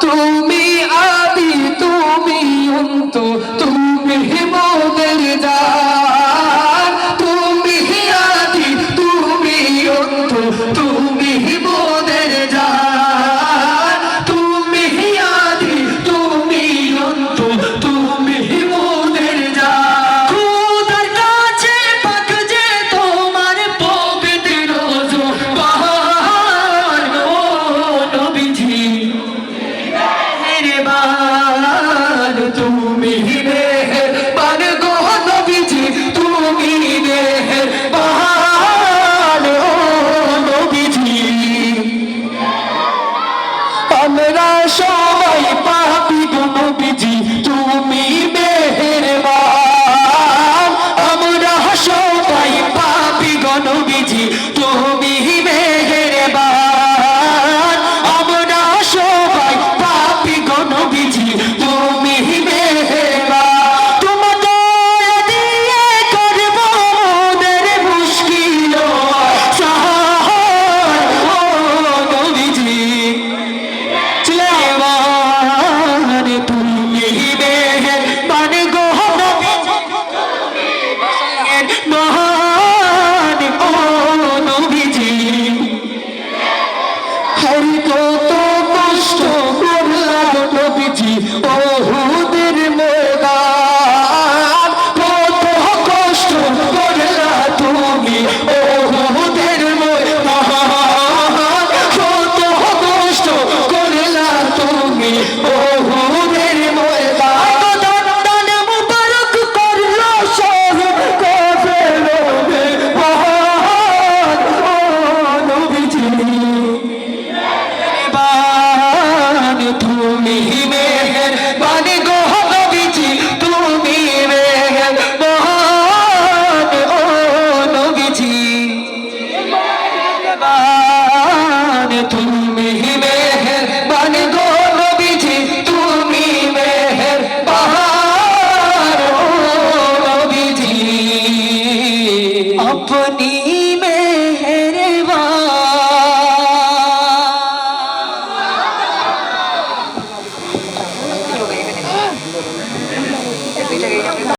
তুমি আদি তুমি অন্ত তুমি মেহমান তুমি মেহমান গো নবীজি তুমি মেহমান নবীজি। আমরা সবাই পাপি গো নবীজি তুমি মেহরবান তুমি মেহরবান গো নবীজি তুমি মেহরবান নবীজি। আপনি